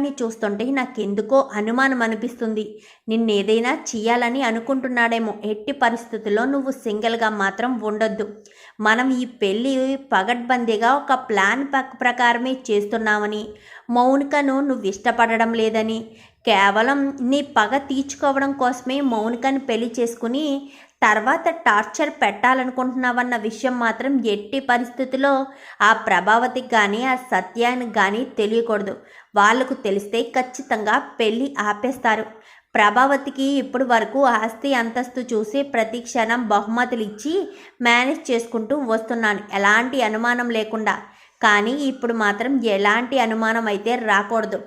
ని చూస్తుంటే నాకెందుకో అనుమానం అనిపిస్తుంది. నిన్నేదైనా చేయాలని అనుకుంటున్నాడేమో. ఎట్టి పరిస్థితుల్లో నువ్వు సింగిల్గా మాత్రం ఉండొద్దు. మనం ఈ పెళ్ళి పగడ్బందీగా ఒక ప్లాన్ పక్క ప్రకారమే చేస్తున్నామని. మౌనికను నువ్వు ఇష్టపడడం లేదని. కేవలం నీ పగ తీర్చుకోవడం కోసమే మౌనికను పెళ్ళి చేసుకుని తర్వాత టార్చర్ పెట్టాలనుకుంటున్నావన్న విషయం మాత్రం ఎట్టి పరిస్థితుల్లో ఆ ప్రభావతికి కానీ ఆ సత్యానికి కానీ తెలియకూడదు. వాళ్ళకు తెలిస్తే ఖచ్చితంగా పెళ్ళి ఆపేస్తారు. ప్రభావతికి ఇప్పుడు వరకు ఆస్తి అంతస్తు చూసి ప్రతి క్షణం బహుమతులు ఇచ్చి మేనేజ్ చేసుకుంటూ వస్తున్నాను. ఎలాంటి అనుమానం లేకుండా. కానీ ఇప్పుడు మాత్రం ఎలాంటి అనుమానం అయితే రాకూడదు.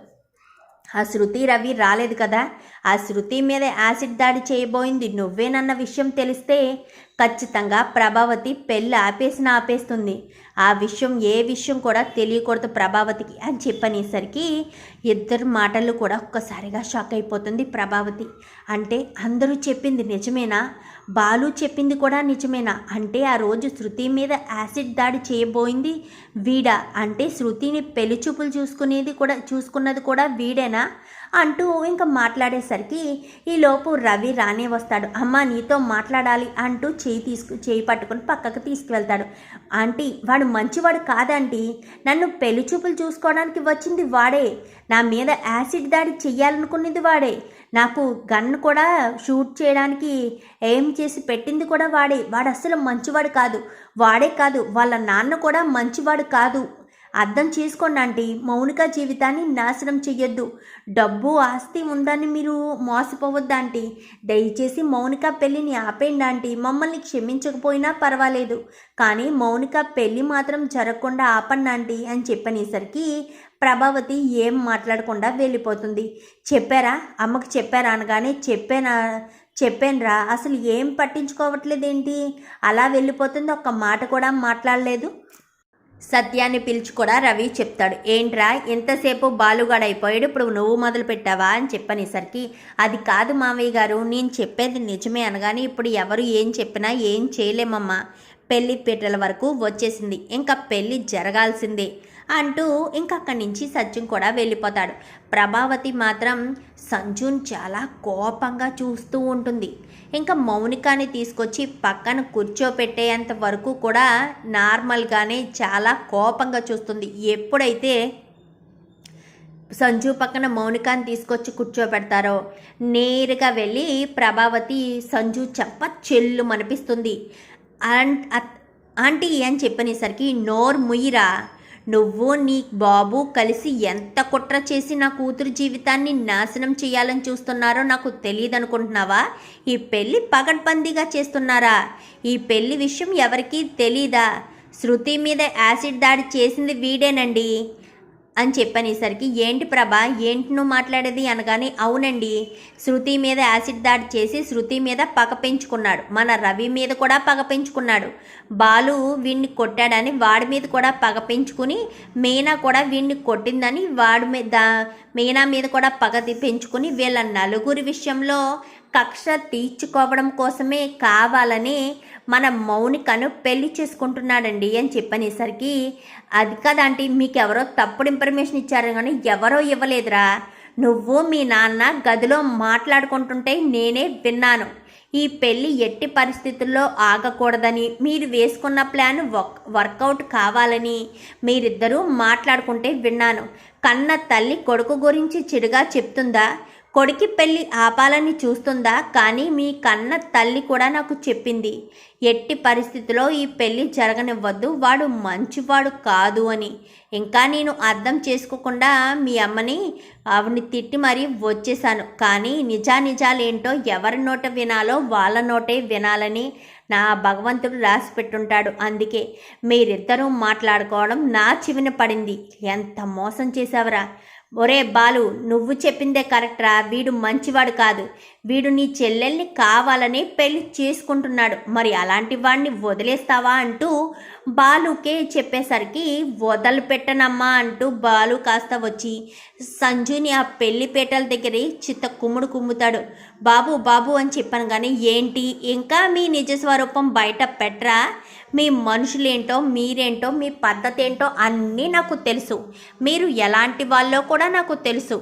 ఆ శృతి రవి రాలేదు కదా? ఆ శృతి మీద యాసిడ్ దాడి చేయబోయింది. నువ్వేనన్న విషయం తెలిస్తే ఖచ్చితంగా ప్రభావతి పెళ్ళి ఆపేసిన ఆపేస్తుంది. ఆ విషయం ఏ విషయం కూడా తెలియకూడదు ప్రభావతికి అని చెప్పనేసరికి ఇద్దరు మాటలు కూడా ఒక్కసారిగా షాక్ అయిపోతుంది ప్రభావతి. అంటే అందరూ చెప్పింది నిజమేనా? బాలు చెప్పింది కూడా నిజమేనా? అంటే ఆ రోజు శృతి మీద యాసిడ్ దాడి చేయబోయింది వీడా? అంటే శృతిని పెళ్ళి చూపులు చూసుకునేది కూడా చూసుకున్నది కూడా వీడేనా? అంటూ ఇంకా మాట్లాడేసరికి ఈలోపు రవి రానే వస్తాడు. అమ్మ నీతో మాట్లాడాలి అంటూ చేయి తీసుకు చేయి పట్టుకుని పక్కకు తీసుకువెళ్తాడు. ఆంటీ వాడు మంచివాడు కాదంటీ నన్ను పెళ్ళి చూపులు చూసుకోవడానికి వచ్చింది వాడే. నా మీద యాసిడ్ దాడి చెయ్యాలనుకున్నది వాడే. నాకు గన్ కూడా షూట్ చేయడానికి ఏం చేసి పెట్టింది కూడా వాడే. వాడు అస్సలు మంచివాడు కాదు. వాడే కాదు. వాళ్ళ నాన్న కూడా మంచివాడు కాదు. అర్థం చేసుకోండి ఆంటీ. మౌనిక జీవితాన్ని నాశనం చెయ్యొద్దు. డబ్బు ఆస్తి ఉందని మీరు మోసపోవద్దు ఆంటీ. దయచేసి మౌనిక పెళ్ళిని ఆపేయండి ఆంటీ. మమ్మల్ని క్షమించకపోయినా పర్వాలేదు. కానీ మౌనిక పెళ్ళి మాత్రం జరగకుండా ఆపండి ఆంటీ అని చెప్పనేసరికి ప్రభావతి ఏం మాట్లాడకుండా వెళ్ళిపోతుంది. చెప్పారా? అమ్మకి చెప్పారా అనగానే చెప్పానా? చెప్పానురా. అసలు ఏం పట్టించుకోవట్లేదేంటి? అలా వెళ్ళిపోతుంది. ఒక్క మాట కూడా మాట్లాడలేదు. సత్యాన్ని పిలిచి కూడా రవి చెప్తాడు. ఏంట్రా ఎంతసేపు బాలుగాడైపోయాడు? ఇప్పుడు నువ్వు మొదలు పెట్టావా అని చెప్పనేసరికి అది కాదు మావయ్య గారు నేను చెప్పేది నిజమే అనగానే ఇప్పుడు ఎవరు ఏం చెప్పినా ఏం చేయలేమమ్మా. పెళ్ళి పీటల వరకు వచ్చేసింది. ఇంకా పెళ్ళి జరగాల్సిందే. అంటూ ఇంకా అక్కడి నుంచి సత్యం కూడా వెళ్ళిపోతాడు. ప్రభావతి మాత్రం సంజున్ చాలా కోపంగా చూస్తూ ఉంటుంది. ఇంకా మౌనికాని తీసుకొచ్చి పక్కన కూర్చోపెట్టేంత వరకు కూడా నార్మల్గానే చాలా కోపంగా చూస్తుంది. ఎప్పుడైతే సంజు పక్కన మౌనికాన్ని తీసుకొచ్చి కూర్చోబెడతారో నేరుగా వెళ్ళి ప్రభావతి సంజు చెప్ప చెల్లు మనిపిస్తుంది ఆంటీ అని చెప్పనేసరికి నోర్ ముయిరా నువ్వు నీ బాబు కలిసి ఎంత కుట్ర చేసి నా కూతురు జీవితాన్ని నాశనం చేయాలని చూస్తున్నారో నాకు తెలియదు అనుకుంటున్నావా ఈ పెళ్ళి పగడ్బందీగా చేస్తున్నారా? ఈ పెళ్ళి విషయం ఎవరికీ తెలీదా? శృతి మీద యాసిడ్ దాడి చేసింది వీడేనండి. అని చెప్పనేసరికి ఏంటి ప్రభా ఏంటి నువ్వు మాట్లాడేది? అనగానే అవునండి శృతి మీద యాసిడ్ దాడి చేసి శృతి మీద పగ పెంచుకున్నాడు. మన రవి మీద కూడా పగ పెంచుకున్నాడు. బాలు వీడిని కొట్టాడని వాడి మీద కూడా పగ పెంచుకుని మీనా కూడా వీడిని కొట్టిందని వాడి మీద మీనా మీద కూడా పగ పెంచుకుని వీళ్ళ నలుగురి విషయంలో కక్ష తీర్చుకోవడం కోసమే కావాలని మన మౌనికను పెళ్ళి చేసుకుంటున్నాడండి అని చెప్పనేసరికి అది కదంటే మీకు ఎవరో తప్పుడు ఇన్ఫర్మేషన్ ఇచ్చారు కానీ ఎవరో ఇవ్వలేదురా. నువ్వు మీ నాన్న గదిలో మాట్లాడుకుంటుంటే నేనే విన్నాను. ఈ పెళ్ళి ఎట్టి పరిస్థితుల్లో ఆగకూడదని మీరు వేసుకున్న ప్లాన్ వర్క్ వర్కౌట్ కావాలని మీరిద్దరూ మాట్లాడుకుంటే విన్నాను. కన్న తల్లి కొడుకు గురించి చెడుగా చెప్తుందా? కొడుకి పెళ్ళి ఆపాలని చూస్తుందా? కానీ మీ కన్న తల్లి కూడా నాకు చెప్పింది. ఎట్టి పరిస్థితిలో ఈ పెళ్ళి జరగనివ్వద్దు. వాడు మంచివాడు కాదు అని. ఇంకా నేను అర్థం చేసుకోకుండా మీ అమ్మని ఆవిని తిట్టి మరీ వచ్చేసాను కానీ నిజానిజాలేంటో ఎవరి నోట వినాలో వాళ్ళ నోటే వినాలని నా భగవంతుడు రాసి పెట్టుంటాడు అందుకే మీరిద్దరూ మాట్లాడుకోవడం నా చివిన పడింది. ఎంత మోసం చేశావరా? ఒరే బాలు నువ్వు చెప్పిందే కరెక్ట్రా వీడు మంచివాడు కాదు. వీడు నీ చెల్లెల్ని కావాలని పెళ్ళి చేసుకుంటున్నాడు. మరి అలాంటి వాడిని వదిలేస్తావా అంటూ బాలుకే చెప్పేసరికి వదలు పెట్టనమ్మా అంటూ బాలు కాస్త వచ్చి సంజుని ఆ పెళ్ళి పేటల దగ్గర చిత్త కుమ్ముడు కుమ్ముతాడు. బాబు బాబు అని చెప్పాను కానీ ఏంటి? ఇంకా మీ నిజ స్వరూపం బయట పెట్టరా? మీ మనుషులేంటో మీరేంటో మీ పద్ధతి ఏంటో అన్నీ నాకు తెలుసు. మీరు ఎలాంటి వాళ్ళో కూడా నాకు తెలుసు.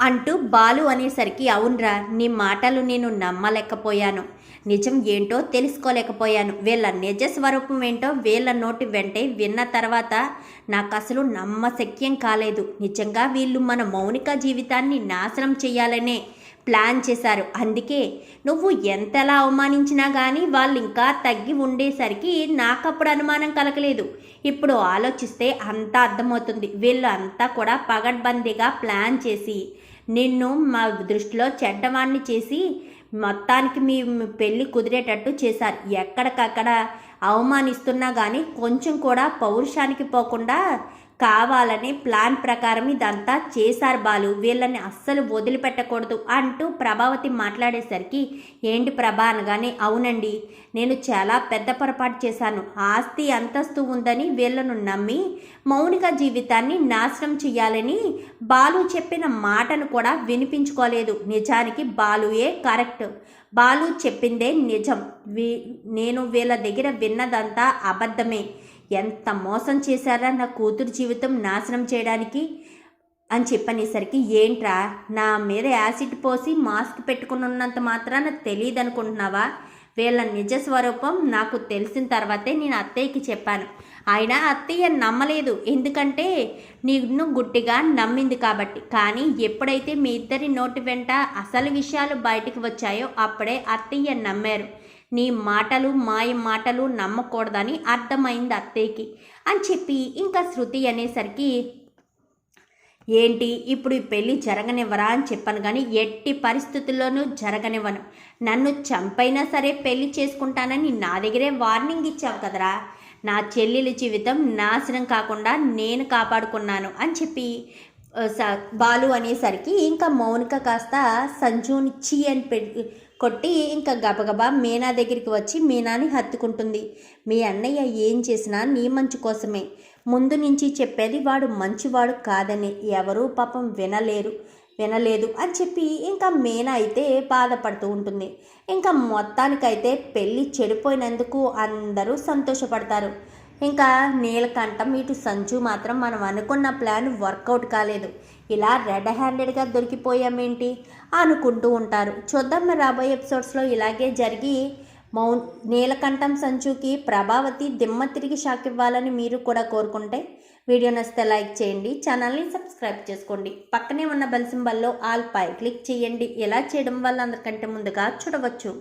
అంటూ బాలు అనేసరికి అవునరా నీ మాటలు నేను నమ్మలేకపోయాను. నిజం ఏంటో తెలుసుకోలేకపోయాను. వీళ్ళ నిజ స్వరూపం ఏంటో వీళ్ళ నోటి వెంటే విన్న తర్వాత నాకు అసలు నమ్మశక్యం కాలేదు. నిజంగా వీళ్ళు మన మౌనిక జీవితాన్ని నాశనం చేయాలనే ప్లాన్ చేశారు. అందుకే నువ్వు ఎంతలా అవమానించినా కానీ వాళ్ళు ఇంకా తగ్గి ఉండేసరికి నాకప్పుడు అనుమానం కలగలేదు. ఇప్పుడు ఆలోచిస్తే అంతా అర్థమవుతుంది. వీళ్ళు అంతా కూడా పగడ్బందీగా ప్లాన్ చేసి నిన్ను మా దృష్టిలో చెడ్డవాణ్ణి చేసి మొత్తానికి మీ మీ పెళ్ళి కుదిరేటట్టు చేశారు. ఎక్కడికక్కడ అవమానిస్తున్నా కానీ కొంచెం కూడా పౌరుషానికి పోకుండా కావాలని ప్లాన్ ప్రకారం ఇదంతా చేశారు బాలు. వీళ్ళని అస్సలు వదిలిపెట్టకూడదు అంటూ ప్రభావతి మాట్లాడేసరికి ఏంటి ప్రభా అనగానే అవునండి నేను చాలా పెద్ద పొరపాటు చేశాను. ఆస్తి అంతస్తు ఉందని వీళ్ళను నమ్మి మౌనిక జీవితాన్ని నాశనం చేయాలని బాలు చెప్పిన మాటను కూడా వినిపించుకోలేదు. నిజానికి బాలుయే కరెక్ట్. బాలు చెప్పిందే నిజం. వీ నేను వీళ్ళ దగ్గర విన్నదంతా అబద్ధమే. ఎంత మోసం చేశారా నా కూతురు జీవితం నాశనం చేయడానికి అని చెప్పనేసరికి ఏంట్రా నా మీద యాసిడ్ పోసి మాస్క్ పెట్టుకుని ఉన్నంత మాత్రాన తెలియదు అనుకుంటున్నావా వీళ్ళ నిజ స్వరూపం నాకు తెలిసిన తర్వాతే నేను అత్తయ్యకి చెప్పాను. ఆయన అత్తయ్య నమ్మలేదు. ఎందుకంటే నిన్ను గుట్టిగా నమ్మింది కాబట్టి. కానీ ఎప్పుడైతే మీ ఇద్దరి నోటి వెంట అసలు విషయాలు బయటికి వచ్చాయో అప్పుడే అత్తయ్య నమ్మారు. నీ మాటలు మాయ మాటలు నమ్మకూడదని అర్థమైంది అత్తయ్యకి అని చెప్పి ఇంకా శృతి అనేసరికి ఏంటి? ఇప్పుడు ఈ పెళ్ళి జరగనివ్వరా? అని చెప్పాను కానీ ఎట్టి పరిస్థితుల్లోనూ జరగనివ్వను. నన్ను చంపైనా సరే పెళ్ళి చేసుకుంటానని నా దగ్గరే వార్నింగ్ ఇచ్చావు కదరా. నా చెల్లెల జీవితం నాశనం కాకుండా నేను కాపాడుకున్నాను అని చెప్పి బాలు అనేసరికి ఇంకా మౌనిక కాస్త సంజుని చీ అని పెట్టి కొట్టి ఇంకా గబగబా మీనా దగ్గరికి వచ్చి మీనాని హత్తుకుంటుంది. మీ అన్నయ్య ఏం చేసినా నీ మంచి కోసమే. ముందు నుంచి చెప్పేది వాడు మంచివాడు కాదని. ఎవరూ పాపం వినలేరు. వినలేదు అని చెప్పి ఇంకా మీనా అయితే బాధపడుతూ ఉంటుంది. ఇంకా మొత్తానికైతే పెళ్ళి చెడిపోయినందుకు అందరూ సంతోషపడతారు. ఇంకా నీలకంఠం ఇటు సంచు మాత్రం మనం అనుకున్న ప్లాన్ వర్కౌట్ కాలేదు. ఇలా రెడ్ హ్యాండెడ్గా దొరికిపోయామేంటి? అనుకుంటూ ఉంటారు. చూద్దాం మరి రాబోయే ఎపిసోడ్స్లో ఇలాగే జరిగి మౌన్ నీలకంఠం సంచుకి ప్రభావతి దిమ్మ తిరిగి షాక్ ఇవ్వాలని మీరు కూడా కోరుకుంటే వీడియో నచ్చితే లైక్ చేయండి ఛానల్ని సబ్స్క్రైబ్ చేసుకోండి. పక్కనే ఉన్న బెల్ సింబల్లో ఆల్ పై క్లిక్ చేయండి. ఇలా చేయడం వల్ల అందరికంటే ముందుగా చూడవచ్చు.